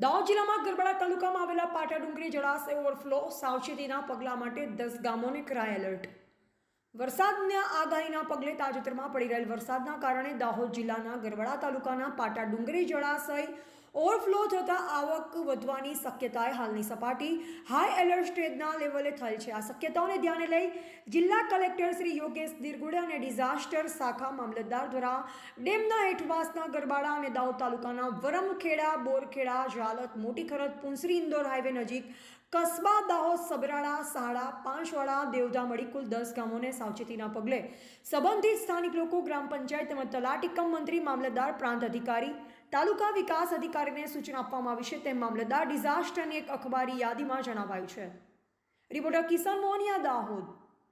દાહોદ જિલ્લામાં ગરબડા તાલુકામાં આવેલા પાટા ડુંગરી જળાશય ઓવરફ્લો સાવચેતીના પગલાં માટે દસ ગામોને કરાય એલર્ટ. વરસાદના આગાહીના પગલે તાજેતરમાં પડી રહેલ વરસાદના કારણે દાહોદ જિલ્લાના ગરબડા તાલુકાના પાટા ડુંગરી જળાશય ઓવરફ્લો થતાં આવક વધવાની શક્યતાએ હાલની સપાટી હાઈ એલર્ટ સ્ટેજના લેવલે થયેલ છે. આ શક્યતાઓને ધ્યાને લઈ જિલ્લા કલેક્ટર શ્રી યોગેશ દિરગુડે અને ડિઝાસ્ટર શાખા મામલતદાર દ્વારા ડેમના હેઠવાસના ગરબાડા અને દાઉદ તાલુકાના વરમખેડા, બોરખેડા જાલત મોટી ખરદ પુંસરી, ઇન્દોર હાઈવે નજીક કસ્બા, દાહોદ સબરાળા સાડા પાંચવાડા દેવધા મળી કુલ દસ ગામોને સાવચેતીના પગલે સંબંધિત સ્થાનિક લોકો, ગ્રામ પંચાયત તેમજ તલાટી કમ મંત્રી, મામલતદાર, પ્રાંત અધિકારી તાલુકા વિકાસ અધિકારીને સૂચના આપવામાં આવી છે. તેમ મામલતદાર ડિઝાસ્ટરની એક અખબારી યાદીમાં જણાવાયું છે. રિપોર્ટર કિશન મોહનિયા દાહોદ.